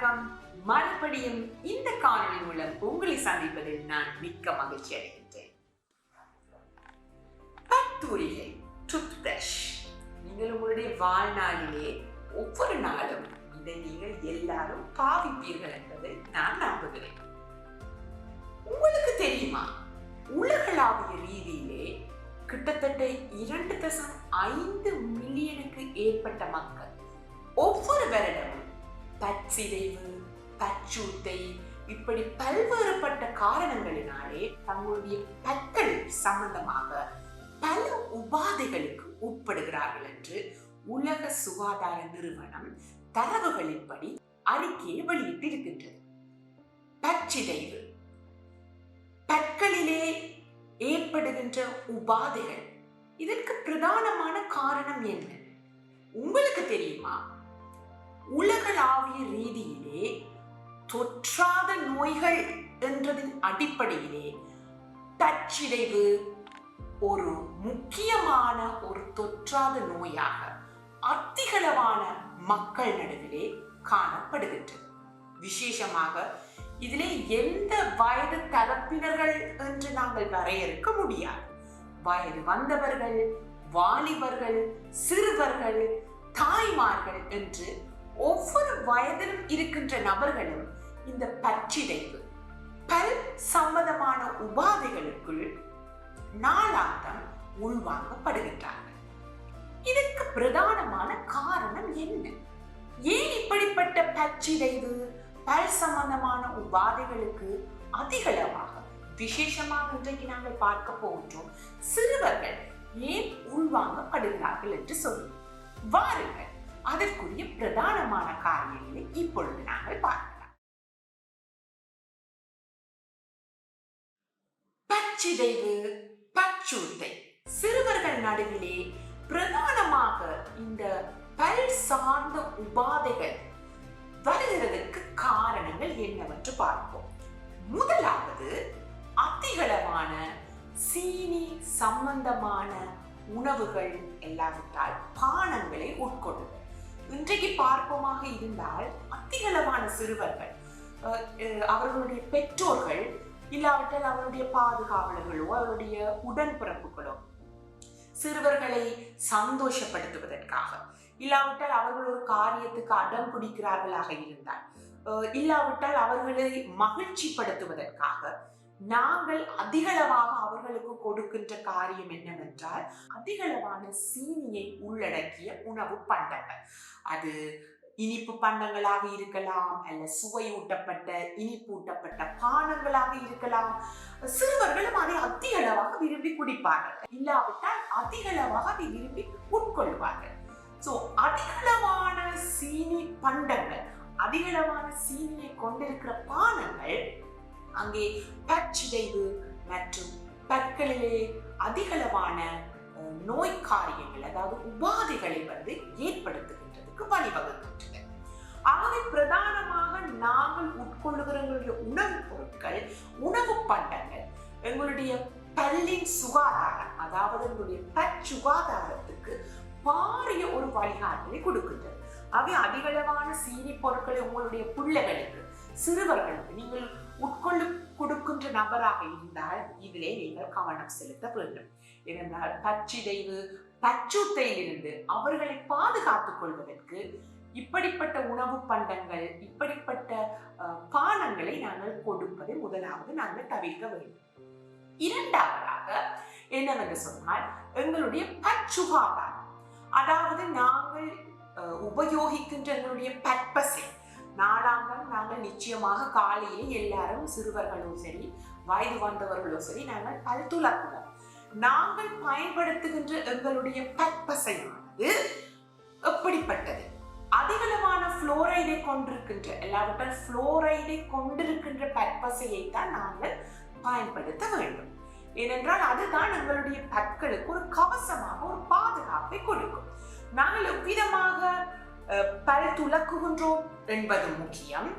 வணக்கம். மறுபடியும் இந்த காணொளி மூலம் உங்களை சந்திப்பதில் நான் மிக்க மகிழ்ச்சி அடைகின்றேன். பத்தூரிகை டூத்பிரஷ் நீங்கள் உங்களுடைய வாழ்நாளிலே ஒவ்வொரு நாளும் இதை நீங்கள் எல்லாரும் பாவிப்பீர்கள் என்பதை நான் நம்புகிறேன். உங்களுக்கு தெரியுமா? உலகளாவிய ரீதியிலே கிட்டத்தட்ட இரண்டு தசம் ஐந்து மில்லியனுக்கு ஏற்பட்ட மக்கள் ஒவ்வொரு வருடமும் பச்சிதைவு பச்சூத்தை இப்படி பல்வேறுபட்ட காரணங்களினாலே தங்களுடைய பற்கள் சம்பந்தமாக பல உபாதைகளுக்கு உட்படுகிறார்கள் என்று உலக சுகாதார நிறுவனம் தரவுகளின்படி அறிக்கையை வெளியிட்டிருக்கின்றது. பச்சிதைவு. பற்களிலே ஏற்படுகின்ற உபாதைகள். இதற்கு பிரதானமான காரணம் என்ன? உங்களுக்கு தெரியுமா? உலகளாவிய ரீதியிலே தொற்றாத நோய்கள் என்றதின் அடிப்படையிலே தச்சிதைவு ஒரு முக்கியமான ஒரு தொற்றாத நோயாக அதிகளவான மக்கள் நடுவிலே காணப்படுகின்றது. விசேஷமாக இதிலே எந்த வயது தரப்பினர்கள் என்று நாங்கள் வரையறுக்க முடியாது. வயது வந்தவர்கள் வாலிபர்கள் சிறுவர்கள் தாய்மார்கள் என்று ஒவ்வொரு வயதிலும் இருக்கின்ற நபர்களும் இந்த பற்றிடைவு பல் சம்பந்தமான உபாதைகளுக்குள் நாளாந்தம் உள்வாங்கப்படுகின்றார்கள். இதற்கு பிரதானமான காரணம் என்ன? ஏன் இப்படிப்பட்ட பச்சிதைவு பல் சம்பந்தமான உபாதைகளுக்கு அதிகளவாக விசேஷமாக இன்றைக்கு நாங்கள் பார்க்க போகின்றோம் சிறுவர்கள் ஏன் உள்வாங்கப்படுகிறார்கள் என்று சொல்லுவோம் வாருங்கள் அதற்குரிய பிரதானமான காரியங்களை இப்பொழுது நாங்கள் பார்க்கலாம். பச்சிதைவு பச்சூத்தை சிறுவர்கள் நடுவிலே பிரதானமாக இந்த பல் சார்ந்த உபாதைகள் வருகிறதற்கு காரணங்கள் என்னவென்று பார்ப்போம். முதலாவது அதிகளவான சீனி சம்பந்தமான உணவுகள் எல்லாவிட்டால் பானங்களை உட்கொள்ளும் இன்றைக்கு பார்ப்போமாக இருந்தால் அதிகளவான சிறுவர்கள் அவர்களுடைய பெற்றோர்கள் இல்லாவிட்டால் அவருடைய பாதுகாவலர்களோ அவருடைய உடன்பிறப்புகளோ சிறுவர்களை சந்தோஷப்படுத்துவதற்காக இல்லாவிட்டால் அவர்கள் ஒரு காரியத்துக்கு அடம் பிடிக்கிறார்களாக இருந்தால் இல்லாவிட்டால் அவர்களை மகிழ்ச்சிப்படுத்துவதற்காக நாங்கள் அதிகளவாக அவர்களுக்கு கொடுக்கின்ற காரியம் என்னவென்றால் அதிகளவான சீனியை உள்ளடக்கிய உணவு பண்டங்கள். அது இனிப்பு பண்டங்களாக இருக்கலாம் அல்ல சுவையூட்டப்பட்ட இனிப்பூட்டப்பட்ட பானங்களாக இருக்கலாம். சிறுவர்களும் அதை அதிகளவாக விரும்பி குடிப்பார்கள். இல்லாவிட்டால் அதிகளவாக அதை விரும்பி உட்கொள்வார்கள். ஸோ அதிகளவான சீனி பண்டங்கள் அதிகளவான சீனியை கொண்டிருக்கிற பானங்கள் அங்கே பச்சிதைவு மற்றும் பற்களிலே அதிகளவான நோய் காரியங்கள் அதாவது உபாதைகளை வந்து ஏற்படுத்துகின்றதுக்கு வழிவகுக்கின்றது. ஆகவே பிரதானமாக நாங்கள் உட்கொள்ளுகிற உணவுப் பொருட்கள் உணவு பண்டங்கள் எங்களுடைய பல்லின் சுகாதாரம் அதாவது எங்களுடைய பற்சுகாதாரத்துக்கு பாரிய ஒரு வழிகாட்டலை கொடுக்கின்றது. அவை அதிகளவான சீனி பொருட்களை உங்களுடைய பிள்ளைகளுக்கு சிறுவர்களுக்கு நீங்கள் உட்கொள்ளு கொடுக்கின்ற நபராக இருந்தால் இதிலே நீங்கள் கவனம் செலுத்த வேண்டும். இருந்தால் பச்சிதைவு பச்சுத்தையிலிருந்து அவர்களை பாதுகாத்துக் கொள்வதற்கு இப்படிப்பட்ட உணவு பண்டங்கள் இப்படிப்பட்ட பானங்களை நாங்கள் கொடுப்பதை முதலாவது நாங்கள் தவிர்க்க வேண்டும். இரண்டாவதாக என்னவென்று சொன்னால் எங்களுடைய பச்சுகாதாரம். அதாவது நாங்கள் உபயோகிக்கின்ற எங்களுடைய பற்பசை நாங்கள் நிச்சயமாக காலையில் எல்லாரும் சிறுவர்களும் சரி வயது வந்தவர்களும் சரி நாங்கள் பல் துலக்குவோம் நாங்கள் பயன்படுத்துகின்ற எங்களுடைய பற்பசையானது எப்படிப்பட்டது? அதிகளவான புளோரைடை கொண்டிருக்கின்ற எல்லாவற்றால் புளோரைடை கொண்டிருக்கின்ற பற்பசையை தான் நாங்கள் பயன்படுத்த வேண்டும். ஏனென்றால் அதுதான் எங்களுடைய பற்களுக்கு ஒரு கவசமாக ஒரு பாதுகாப்பை கொடுக்கும். நாங்கள் எவ்விதமாக பல் துலக்குகின்றோம் என்பது முக்கியம்.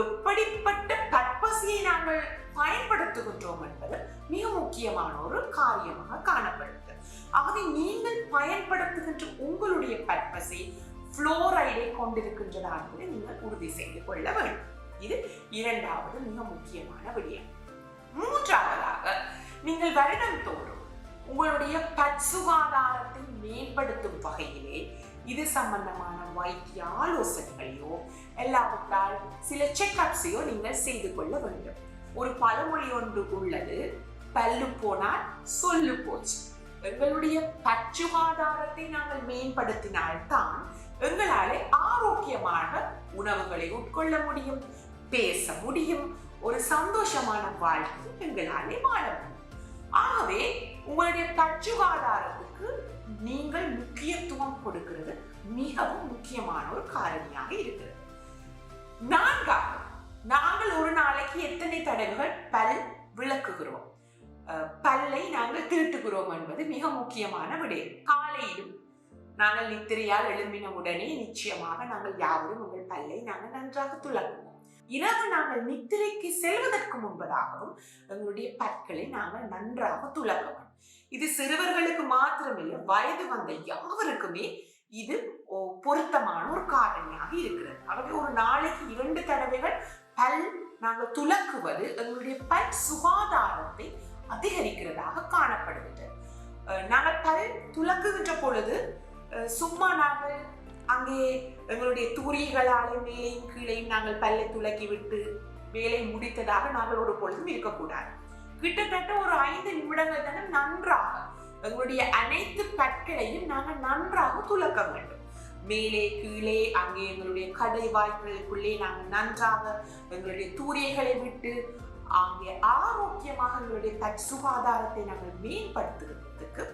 எப்படிப்பட்ட பற்பசியை நாங்கள் பயன்படுத்துகின்றோம் என்பது மிக முக்கியமான ஒரு காரியமாக காணப்படுகிறது. ஆகவே நீங்கள் பயன்படுத்துகின்ற உங்களுடைய பற்பசி புளோரைடை கொண்டிருக்கின்றதா என்பதை நீங்கள் உறுதி செய்து கொள்ள வேண்டும். இது இரண்டாவது மிக முக்கியமான விடயம். மூன்றாவதாக நீங்கள் வருடம் தோறும் உங்களுடைய பற் சுகாதாரத்தை மேம்படுத்தும் வகையிலே இது சம்பந்தமான வைத்திய ஆலோசனைகளையோ எல்லாவற்றால் சில செக்அப்ஸையோ நீங்கள் செய்து கொள்ள வேண்டும். ஒரு பழமொழி ஒன்று உள்ளது பல்லு போனால் சொல்லு போச்சு. எங்களுடைய பச்சுகாதாரத்தை நாங்கள் மேம்படுத்தினால்தான் எங்களாலே ஆரோக்கியமாக உணவுகளை உட்கொள்ள முடியும் பேச முடியும் ஒரு சந்தோஷமான வாழ்க்கை எங்களாலே வாழ முடியும். ஆகவே உங்களுடைய பச்சுகாதாரத்துக்கு நீங்கள் முக்கியத்துவம் கொடுக்கிறது மிகவும் முக்கியமான ஒரு காரணியாக இருக்கிறது நான்காவது நாங்கள் ஒரு நாளைக்கு எத்தனை தடவைகள் பல் விளக்குகிறோம்? பல்லை நாங்கள் திருட்டுகிறோம் என்பது மிக முக்கியமான விடயம் காலையிலும் நாங்கள் நித்திரையால் எழும்பின உடனே நிச்சயமாக நாங்கள் யாவரும் உங்கள் பல்லை நாங்கள் நன்றாக துளக்குவோம். இரவு நாங்கள் நித்திரைக்கு செல்வதற்கு முன்பதாகவும் எங்களுடைய பற்களை நாங்கள் நன்றாக துளக்க வேண்டும் இது சிறுவர்களுக்கு மாத்திரமில்லை வயது வந்த யாவருக்குமே இது ஓ- பொருத்தமான ஒரு காரணியாக இருக்கிறது. ஆகவே ஒரு நாளைக்கு இரண்டு தடவைகள் பல் நாங்கள் துலக்குவது எங்களுடைய பல் சுகாதாரத்தை அதிகரிக்கிறதாக காணப்படுகிறது. நாங்கள் பல் துலக்குகின்ற பொழுது சும்மா நாங்கள் அங்கே எங்களுடைய தூரிகளாலே மேலையும் கீழையும் நாங்கள் பல்லை துலக்கி விட்டு வேலை முடித்ததாக நாங்கள் ஒரு பொழுதும் இருக்கக்கூடாது. கிட்டத்தட்ட ஒரு ஐந்து நிமிடங்கள் தானே நன்றாக எங்களுடைய அனைத்து பற்களையும் நாங்கள் நன்றாக துளக்க வேண்டும். மேலே கீழே அங்கே எங்களுடைய கடை வாய்ப்புகளுக்குள்ளே நாங்கள் நன்றாக எங்களுடைய தூரியங்களை விட்டு அங்கே ஆரோக்கியமாக எங்களுடைய பற் சுகாதாரத்தை நாங்கள் மேம்படுத்துவதற்கு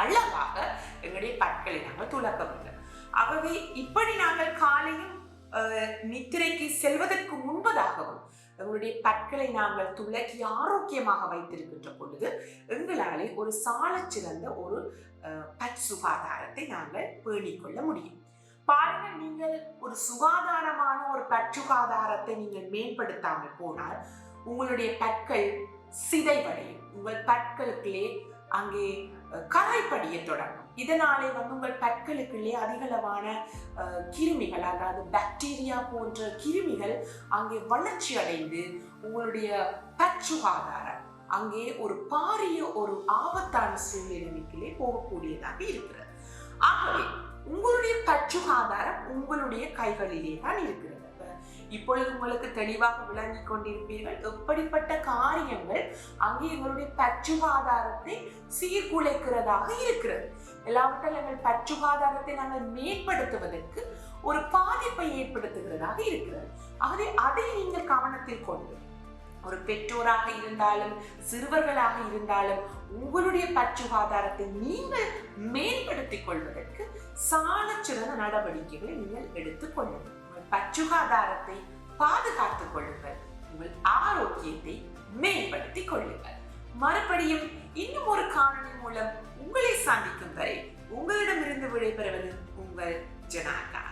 அழகாக எங்களுடைய பற்களை நாங்கள் துலக்க வேண்டும். ஆகவே இப்படி நாங்கள் காலையும் நித்திரைக்கு செல்வதற்கு முன்பதாகவும் எங்களுடைய பற்களை நாங்கள் துளக்கி ஆரோக்கியமாக வைத்திருக்கின்ற பொழுது எங்களாலே ஒரு சாலச் சிறந்த ஒரு பற் சுகாதாரத்தை நாங்கள் பேணிக்கொள்ள முடியும். பாருங்கள் நீங்கள் ஒரு சுகாதாரமான ஒரு பற்சுகாதாரத்தை நீங்கள் மேம்படுத்தாமல் போனால் உங்களுடைய பற்கள் சிதைவடையும். உங்கள் பற்களுக்குள்ளே அங்கே கரைப்படிய தொடங்கும். இதனாலே வந்து உங்கள் பற்களுக்குள்ளே அதிகளவான கிருமிகள் அதாவது பாக்டீரியா போன்ற கிருமிகள் அங்கே வளர்ச்சி அடைந்து உங்களுடைய பற்சுகாதாரம் அங்கே ஒரு பாரிய ஒரு ஆபத்தான சூழ்நிலைக்குள்ளே போகக்கூடியதாக இருக்கிறது. ஆகவே உங்களுடைய பற்சுகாதாரம் உங்களுடைய கைகளிலே தான் இருக்கிறது. இப்பொழுது உங்களுக்கு தெளிவாக விளங்கிக் கொண்டிருப்பீர்கள். எப்படிப்பட்ட காரியங்கள் அங்கே எங்களுடைய பற்றுகாதாரத்தை சீர்குலைக்கிறதாக இருக்கிறது. எல்லாவற்றால் எங்கள் பற்றுகாதாரத்தை நாங்கள் மேம்படுத்துவதற்கு ஒரு பாதிப்பை ஏற்படுத்துகிறதாக இருக்கிறது. ஆகவே அதை நீங்கள் கவனத்தில் கொண்டு ஒரு பெற்றோராக இருந்தாலும் சிறுவர்களாக இருந்தாலும் உங்களுடைய பற்றுகாதாரத்தை நீங்கள் மேம்படுத்திக் கொள்வதற்கு சாலச் சிறந்த நடவடிக்கைகளை நீங்கள் எடுத்துக் பச்சுகாதாரத்தை பாதுகாத்துக் கொள்ளுங்கள். உங்கள் ஆரோக்கியத்தை மேம்படுத்திக் கொள்ளுங்கள். மறுபடியும் இன்னும் ஒரு காணொலி மூலம் உங்களை சந்திக்கும் வரை உங்களிடமிருந்து விடைபெறுவது உங்கள் ஜனாகா